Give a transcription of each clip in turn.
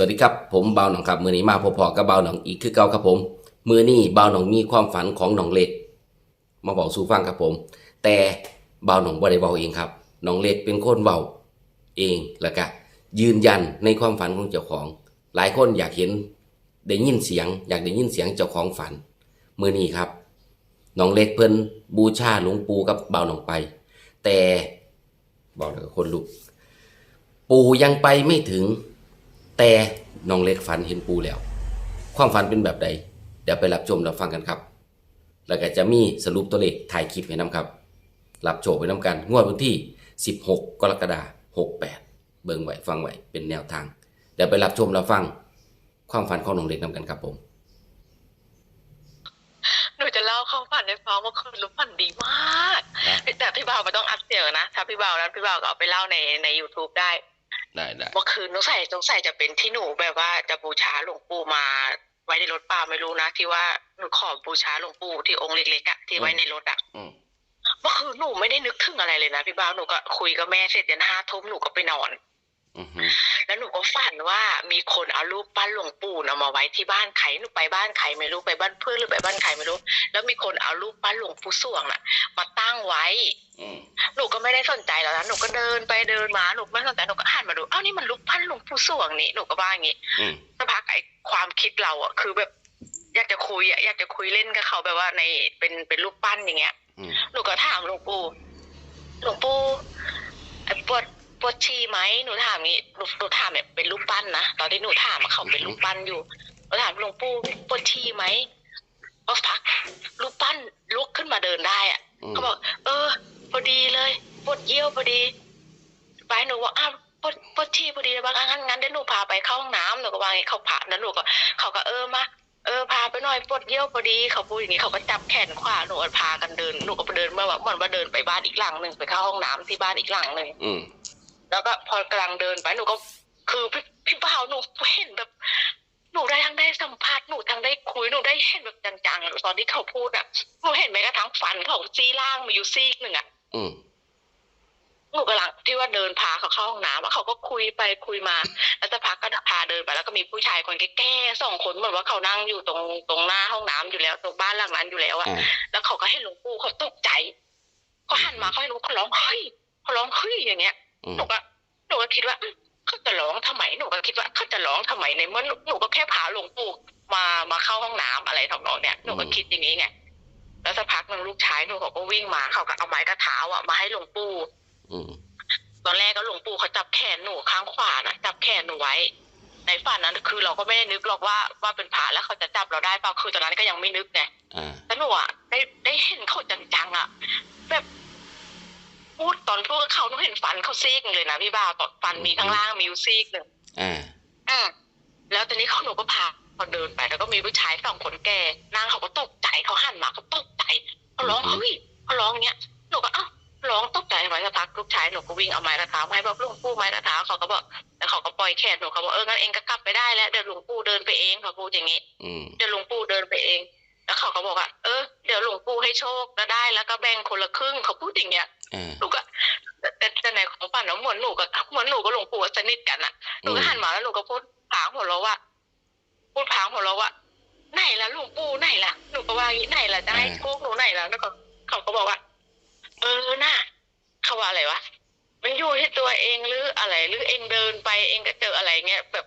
วัสดีครับ ผมเบาหนองครับ มือนี้มาพอๆกับเบาหนองอีกคือเก่าครับผม มือนี้เบาหนองมีความฝันของหนองเล็ก มาบอกสู่ฟังครับผม แต่เบาหนองบ่ได้เบาเองครับหนองเล็กเป็นคนเบาเองแล้วก็ยืนยันในความฝันของเจ้าของ หลายคนอยากเห็นได้ยินเสียง อยากได้ยินเสียงเจ้าของฝัน มือนี้ครับหนองเล็กเพิ่นบูชาหลวงปู่กับเบาหนองไป แต่บอกแล้วก็คนลุก ปู่ยังไปไม่ถึง แต่น้องเล็กฝันเห็นปูแล้ว ความฝันเป็นแบบใด เดี๋ยวไปรับชมรับฟังกันครับ แล้วก็จะมีสรุปตัวเลขถ่ายคลิปให้นํครับ รับโชคไปนํกัน งวดวันที่ 16 กรกฎาคม68 เบิ่งไว้ฟังไว้เป็นแนวทาง เดี๋ยวไปรับชมรับฟัง ความฝันของน้องเล็กนํกันครับผมหนูจะเล่าความฝันในฟ้าเมื่อคืนแล้วฝันดีมากนะแต่พี่บ่าวไม่ต้องอัดเสียงนะ ถ้าพี่บ่าวนั้นพี่บ่าวก็เอาไปเล่าในใน YouTube ได้ ได้ได้เมื่อคืนสงสัยสงสัยจะเป็นที่หนูแบบว่าจะบูชาหลวงปู่มาไว้ในรถป่าไม่รู้นะที่ว่าหนูขอบูชาหลวงปู่ที่องค์เล็กๆอะที่ไว้ในรถอะอืมเมื่อคืนหนูไม่ได้นึกถึงอะไรเลยนะพี่บ่าวหนูก็คุยกับแม่เสร็จยันห้าทุ่มหนูก็ไปนอนอือฮึ แล้วหนูก็ฝันว่ามีคนเอารูปปั้นหลวงปู่น่ะมาไว้ที่บ้านใครหนูไปบ้านใครไม่รู้ไปบ้านเพื่อนหรือไปบ้านใครไม่รู้ แล้วมีคนเอารูปปั้นหลวงปู่สวงน่ะ มาตั้งไว้อืมหนูก็ไม่ได้สนใจแล้วนะหนูก็เดินไปเดินมาหนูไม่สนใจหนูก็หันมาดูอ้าวนี่มันรูปปั้นหลวงปู่สวงนี่หนูก็ว่าอย่างงี้อืมสักพักไอ้ความคิดเราอะคือแบบ อยากจะคุยอะอยากจะคุยเล่นกับเขาแบบว่าในเป็นเป็นรูปปั้นอย่างเงี้ยอืมหนูก็ถามหลวงปู่หลวงปู่ไอ้ปวด ปวดชีไหมหนูถามงี้หนูหนูถามแบบเป็นรูปปั้นนะตอนที่หนูถามอะเขาเป็นรูปปั้นอยู่หนูถามหลวงปู่ปวดชีไหมก็พักรูปปั้นลุกขึ้นมาเดินได้อะอืมเขาบอก เออ พอดีเลยปวดเยี่ยวพอดี ไปหนูว่าอ้าวปวดปวดชีพอดีเลยบางงั้นงั้นเดี๋ยวหนูพาไปเข้าห้องน้ำหนูก็ว่าอย่างงี้เขาพาแล้วหนูก็เขาก็เออมาเออพาไปหน่อยปวดเยี่ยวพอดีเขาพูดอย่างนี้เขาก็จับแขนขวาหนูพากันเดินหนูก็ไปเดินมาแบบเหมือนว่าเดินไปบ้านอีกหลังหนึ่งไปเข้าห้องน้ำที่บ้านอีกหลังหนึ่งอืม แล้วก็พอกำลังเดินไปหนูก็คือพี่พี่บ่าวหนูเห็นแบบ หนูได้ทั้งได้สัมผัสหนูทั้งได้คุยหนูได้เห็นแบบจังๆตอนที่เขาพูดอะหนูเห็นแม้กระทั่งฟันเขาซี่ล่างมาอยู่ซีกหนึ่งอะอืมหนูกำลังที่ว่าเดินพาเขาเข้าห้องน้ำอะเขาก็คุยไปคุยมา แล้วสักพักก็พาเดินไป แล้วก็มีผู้ชายคนแก่ๆสองคนเหมือนว่าเขานั่งอยู่ตรงตรงหน้าห้องน้ำอยู่แล้วตรงบ้านหลังนั้นอยู่แล้วอะอ่าแล้วเขาก็ให้หลวงปู่เขาตกใจเขาหันมาเขาให้หนูเขาร้องเฮ้ยเขาร้องเฮ้ยอย่างเงี้ยอืม หนูก็หนูก็คิดว่าอื้อเขาจะร้องทำไมหนูก็คิดว่าเขาจะร้องทำไมในเมื่อหนูหนูก็แค่พาหลวงปู่มามาเข้าห้องน้ำอะไรทำนองเนี้ยหนูก็คิดอย่างนี้ไงแล้วสักพักหนึ่งลูกชายหนูเขาก็วิ่งมาเขาก็เอาไม้กระเท้าอะมาให้หลวงปู่อืมตอนแรกก็หลวงปู่เขาจับแขนหนูข้างขวานะจับแขนหนูไว้ ในฝันนั้นคือเราก็ไม่ได้นึกหรอกว่าว่าเป็นพระแล้วเขาจะจับเราได้เปล่าคือตอนนั้นก็ยังไม่นึกไงอ่าแล้วหนูอะได้ได้เห็นเขาจังๆอะแบบ พูดตอนพูดกับเขาหนูเห็นฟันเขาซีกหนึ่งเลยนะพี่บ่าวตอนฟันมีข้างล่างมีอยู่ซีกหนึ่งอ่าอืมแล้วตอนนี้เขาหนูก็พาเขาเดินไปแล้วก็มีผู้ชายสองคนแก่นางเขาก็ตกใจเขาหันมาเขาตกใจเขาร้องอือฮึเฮ้ยเขาร้องเงี้ยหนูก็อ้าวร้องตกใจทำไมสักพักลูกชายหนูก็วิ่งเอาไม้กระเท้ามาให้บอกหลวงปู่ไม้กระเท้าเขาก็บอกแล้วเขาก็ปล่อยแขนหนูเขาบอกเอองั้นเองก็กลับไปได้แล้วเดี๋ยวหลวงปู่เดินไปเองเขาพูดอย่างนี้อืมเดี๋ยวหลวงปู่เดินไปเอง แล้วเขาก็บอกว่าเออเดี๋ยวหลวงปู่ให้โชคแล้วได้แล้วก็แบ่งคนละครึ่งเขาพูดอย่างเงี้ยอ่า หนูก็แต่แต่แต่ในของฝันนะเหมือนหนูกับเหมือนหนูกับหลวงปู่สนิทกันอะหนูก็หันมาแล้วหนูก็พูดผางหัวเราะว่าพูดผางหัวเราะว่าไหนล่ะหลวงปู่ไหนล่ะหนูก็ว่าอย่างนี้ไหนล่ะจะให้โชคหนูไหนล่ะแล้วก็เขาก็บอกว่า เออน่ะเขาว่าอะไรวะมันอยู่ที่ตัวเองหรืออะไร หรือเองเดินไปเองก็เจออะไรเงี้ยแบบ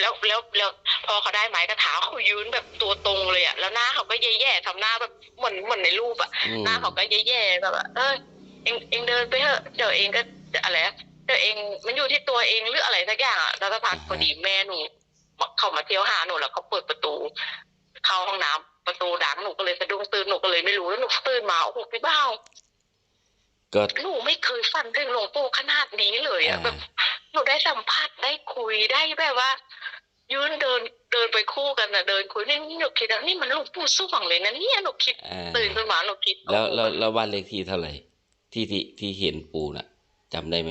แล้วแล้วแล้วพอเขาได้ไม้กระถาเขายืนแบบตัวตรงเลยอะแล้วหน้าเขาก็แย่ๆทำหน้าแบบเหมือนเหมือนในรูปอะอืมหน้าเขาก็แย่ๆแบบว่าเออ เองเองเดินไปเถอะเดี๋ยวเองก็อะไรอะเดี๋ยวเองมันอยู่ที่ตัวเองหรืออะไรสักอย่างอะแล้วสักพักพอดีแม่หนูเข้ามาเที่ยวหาหนูแล้วเขาเปิดประตู เข้าห้องน้ำประตูดังหนูก็เลยสะดุ้งตื่นหนูก็เลยไม่รู้แล้วหนูตื่นมาโอ้โหพี่บ้าวก็หนูไม่เคยฝันถึงหลวงปู่ขนาดนี้เลยอะอ่าแบบหนูได้สัมผัสได้คุยได้แบบว่า ยืนเดินเดินไปคู่กันนะเดินคุยนี่นี่หนูคิดว่านี่มันหลวงปู่สว่างเลยนะเนี่ยหนูคิดอ่าตื่นขึ้นมาหนูคิดแล้วแล้วโอ้โหแล้วบ้านเลขที่เท่าไหร่ ที่ที่ที่เห็นปูน่ะจำได้ไหม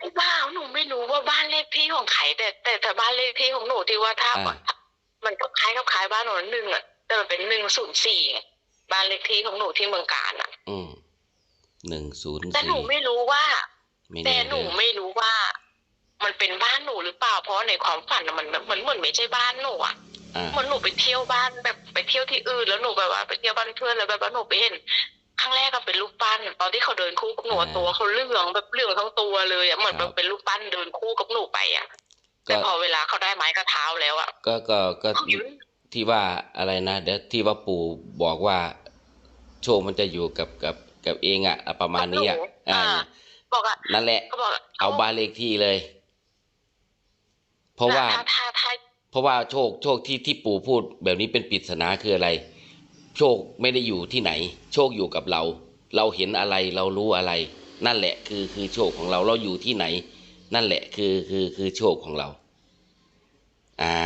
พี่บ้าวหนูไม่รู้ว่าบ้านเลขที่ของใครแต่แต่แต่บ้านเลขที่ของหนูที่ว่าถ้าอ่ามันก็คล้ายกับคล้ายบ้านหนูหนึ่งอะแต่มันเป็นหนึ่งศูนย์สี่บ้านเลขที่ของหนูที่เมืองการอะอืมหนึ่งศูนย์แต่หนูสี่ไม่รู้ว่า ไม่แต่แน่หนูเลยไม่รู้ว่า มันเป็นบ้านหนูหรือเปล่าเพราะในความฝันอะมันมันเหมือนไม่ใช่บ้านหนูอะอ่า เหมันหนูไปเที่ยวบ้านแบบไปเที่ยวที่อื่นแล้วหนูแบบว่าไปเที่ยวบ้านเพื่อนแล้วแบบว่าหนูไปเห็นค รั้งแรกก็เป็นรูปปั้น ตอนที่เขาเดินคู่กับหนูอะตัวเขาเหลืองแบบเหลืองทั้งตัวเลยอะเหมือนแบบเป็นรูปปั้นเดินคู่กับหนูไปอะแต่ก็พอเวลาเขาได้ไม้กระเท้าแล้วอะก็ก็ก็เขาอยู่ที่ว่าอะไรนะเดี๋ยวที่ว่าปู่บอกว่า โชคมันจะอยู่กับกับกับเองอะอะ ประมาณนี้อะกับหนูอ่าอ่าบอกอะนั่นแหละเขาบอกะเอาบ้านเลขที่เลย เพราะว่าถ้าถ้าถ้าเพราะว่าโชคโชคที่ที่ปู่พูดแบบนี้เป็นปริศนาคืออะไร โชคไม่ได้อยู่ที่ไหน โชคอยู่กับเรา เราเห็นอะไรเรารู้อะไร นั่นแหละคือคือโชคของเราเราอยู่ที่ไหน นั่นแหละคือคือคือโชคของเรา อ่า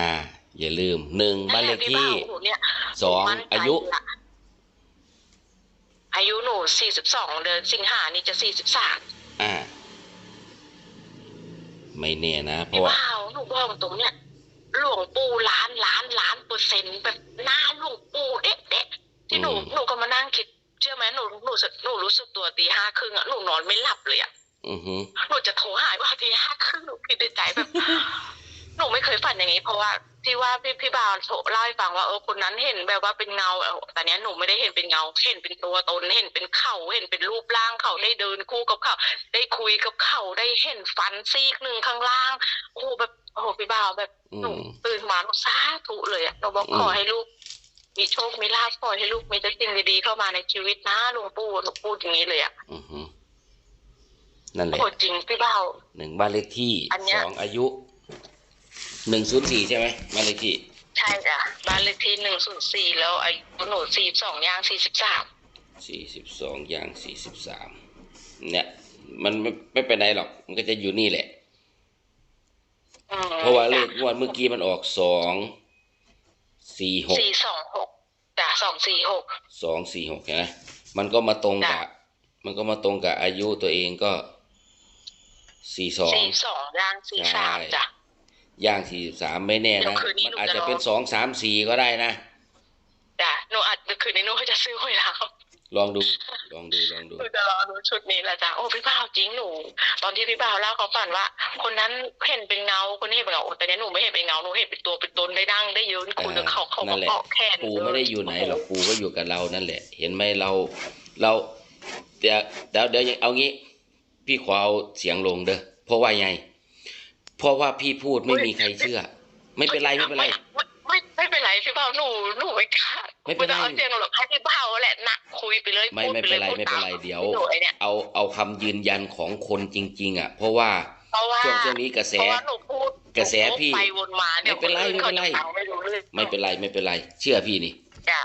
อย่าลืมหนึ่งบ้านเลขที่นั่นแหละพี่บ่าวหนูเนี่ยสองมั่นใจอายุละอายุหนูสี่สิบสองเดือนสิงหานี่จะสี่สิบสามอ่า ไม่แน่นะเพพี่ราะว่าบ่าวหนูบอกตรงเนี่ย หลวงปู่ล้านล้านล้านเปอร์เซ็นต์แบบหน้าหลวงปู่เด็ดเด็ดๆที่หนูอืมหนูก็มานั่งคิดเชื่อไหมหนูหนูหนูรู้สึกตัวตีห้าครึ่งอะหนูนอนไม่หลับเลยอะอือฮึหนูจะโทรหายว่าตีห้าครึ่งหนูคิดในใจแบบ หนูไม่เคยฝั นอย่างนี้ เพราะว่าที่ว่าพี่พี่บาวโทรเล่าให้ฟังว่าเออคนนั้นเห็นแบบว่าเป็นเงาเออแต่เนี้ยหนูไม่ได้เห็นเป็นเงา เห็นเป็นตัวตนเห็นเป็นเข่าเห็นเป็นรูปร่างเขาได้เดินคู่กับเขาได้คุยกับเขาได้เห็นฟันซีกหนึ่งข้างล่าง โอ้โหแบบโอ้โหพี่บาวแบบอืหนูมตื่นมาหนูสาธุเลยอะหนูบอกอืมขอให้ลูกมีโชคมีลาภขอให้ลูกมีแต่สิ่งดีๆเข้ามาในชีวิตนะหลวงปู่หนูพูดอย่างนี้เลยอะอือฮึนั่นแหโอ้ละโหจริงพี่บาวหนึ่งบ้านเลขที่อันเนี้สยองอายุ หนึ่งศูนย์สี่ใช่ไหมบ้านเลขที่ใช่จ้ะบ้านเลขที่หนึ่งศูนย์สี่แล้วอายุหนูสี่สองย่างสี่สิบสามสี่สิบสองย่างสี่สิบสามเนี่ย มันไม่ไม่เป็นไรหรอก มันก็จะอยู่นี่แหละ เพราะว่าเลขงวดเมื่อกี้มันออกสองสี่หกสี่สองหกจ้ะสองสี่หกสองสี่หกใช่ไหมมันก็มาตรงกับจ้ะมันก็มาตรงกับอายุตัวเองก็สี่สองสี่สองย่างสี่สามใช่จ้ะ ย่างสี่สามไม่แน่เดี๋นะยวคืนนี้มันหนูอาจจะจะลองเป็นสองสามสี่ก็ได้นะจ้ะหนูอาจจะคืนนี้หนูจะซื้อหวยแล้ว ลองดู ลองดู ลองดูหนูจะรอดูชุดนี้แหละจ้ะ โอ้พี่บ่าวจริงหนู ตอนที่พี่บ่าวเล่าเขาฝันว่า คนนั้นเห็นเป็นเงา คนนี้เห็นเป็นเงาโอ้แต่เนี้ยหนูไม่เห็นเป็นเงา หนูเห็นเป็นตัวเป็นตนได้นั่งได้ยืนคุยกับเขาเขานั่ก็นแหละเกาะแขนปู่ไม่ได้อยู่ไหนหรอกโโปู่ก็อยู่กับเรานั่นแหละ เห็นไหมเรา เราเดี๋ยวเดี๋ยวเดี๋ยวเอางี้ พี่ขอเอาเสียงลงเด้อ เพราะว่าไง เพราะว่าพี่พูดไม่มีใครเชื่อ ไม่เป็นไรไม่เป็นไร ไม่ไม่ไม่เป็นไรพี่บ่าวหนูหนูไม่กล้าไม่เป็นไรด้เอาเสียงหนูหรอกให้พี่บ่าวแหละนักคุยไปเลยไม่พูดไม่เป็นไรลยพูไม่เป็นไรตาเดี๋ยวหนูไอเนี่ยเอาเอาคำยืนยันของคนจริง ๆ อะ เพราะว่าเพราะว่าช่วงช่วงนี้กระแสเพราะว่าหนูพูดกระแสพี่หนูไปวนมาเดี๋ยวไม่เป็นไรคอื่ไม่เป็นไรขาจะฟังไม่รู้เรื่องไม่เป็นไรไม่เป็นไร เชื่อพี่นี่จ้ะ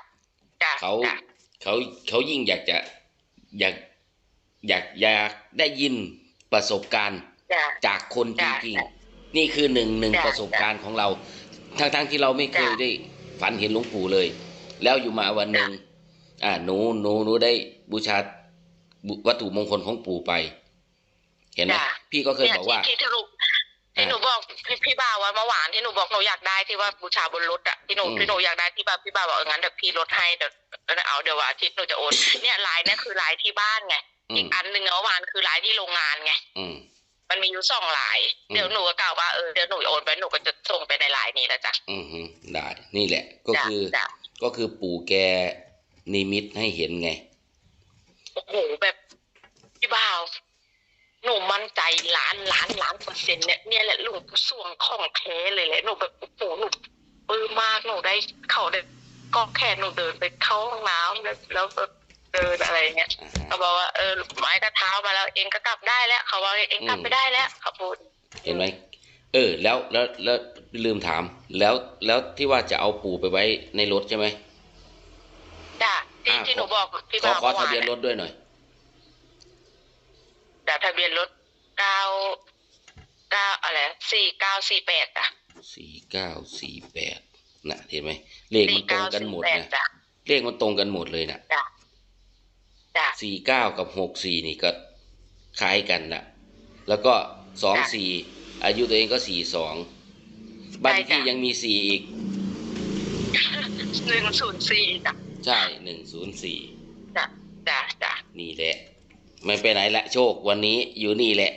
จ้ะเขาจ้ะเขาเขายิ่งอยากจะอยากอยากอยากได้ยินประสบการณ์จ้ะจากคนจจ้ะริงๆ นี่คือหนึ่งหนึ่งจ้ะประสบการณ์ของเราทั้งทั้งๆที่เราไม่เคยจ้ะ ได้ฝันเห็นหลวงปู่เลย แล้วอยู่มาวันหนึ่งอ่าหนูหนูหนูได้บูชาบุวัตถุมงคลของปู่ไป เห็นไหมจ้ะ พี่ก็เคยนี่บอกว่า ที่ที่หนูที่หนูบอกพี่พี่บ่าวว่าเมื่อวานที่หนูบอกหนูอยากได้ที่ว่าบูชาบนรถอะที่หนูอืม ที่หนูอยากได้ที่แบบพี่บ่าวบอกเอองั้นเดี๋ยวพี่ลดให้เดี๋ยวเดี๋ยวเอาเดี๋ยววันอาทิตย์หนูจะโอนเนี่ยลายเนี่ยคือลายที่บ้านไงอือีมกอันหนึ่งเมื่อวานคือลายที่โรงงานไงอืม มันมีอยู่สองลายอืมเดี๋ยวหนูก็กล่าวว่าเออเดี๋ยวหนูโอนไปหนูก็จะส่งไปในลายนี้แล้วจ้ะอืมฮึได้นี่แหละ ก็จ้ะคือจ้ะก็คือปู่แกนิมิตให้เห็นไงโอ้โหแบบพี่บ่าวหนูมั่นใจล้านล้านล้านเปอร์เซ็นต์เนี่ยเนี่ยแหละลุงผู้ส่วงของแท้เลยแหละหนูแบบโอ้โหหนูปลื้มมากหนูได้เขาได้ก็แค่หนูเดินไปเข้าห้องน้ำแล้วแล้วแบบ เดินอะไรเงี้ยอ่าฮะเขาบอกว่าเออไม้กระเท้ามาแล้วเองก็กลับได้แล้ว เขาว่าเองกลับอืมไปได้แล้วเขาพูดเห็นไหมเออ แล้วแล้วแล้วลืมถาม แล้วแล้วที่ว่าจะเอาปู่ไปไว้ในรถใช่ไหมจ้ะที่อ่าที่หนูบอกพี่ขอบ่าวขอเมื่อทะวานเบียนรเนี่ยถด้วยหน่อยแต่ทะเบียนรถเก้าเก้าอะไรสี่เก้าสี่แปดอะสี่เก้าสี่แปดนะเห็นไหมเลขมัสี่นตรเก้างกันสี่หมดแปดนะจ้ะเลขมันตรงกันหมดเลยนะ จ้ะจ้ะสี่เก้ากับหกสี่นี่ก็คล้ายกันนะแล้วก็สองสี่อายุตัวเองก็สี่สองบ้านเลขที่ยังมีสี่อีกหนึ่งศูนย์สี่จ้ะใช่หนึ่งศูนย์สี่จ้ะจ้ะจ้ะนี่แหละ ไม่ไปไหนละโชควันนี้อยู่นี่แหละ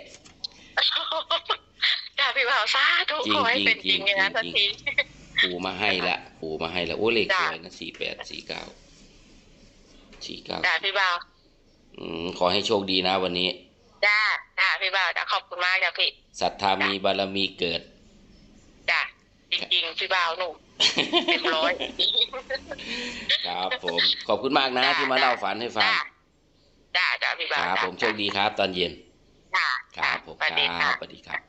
จ้ะพี่บ่าวสาธุจริงขอให้จริงเป็นจริงจริงอย่างนั้นจริสังกทีปู่มาให้ละปู่มาให้ละโอ้เลขสจ้ะวยนะสี่แปดสี่เก้า สี่เก้าจ้าพี่บ่าวอืมขอให้โชคดีนะวันนี้ จ้าจ้าพี่บ่าวจ้าขอบคุณมากจ้าพี่ศรัทธามีบารมีเกิด จ้าจริงๆพี่บ่าวหนูเต็มร้อย ครับผม ขอบคุณมากนะที่มาเล่าฝันให้ฟัง จ้าจ้าจ้าพี่คบ่าวรับ จ้าผมโชคดีครับ ตอนเย็น จ้าครับผมสวัสดีคค่ะรับสวัสดีครับ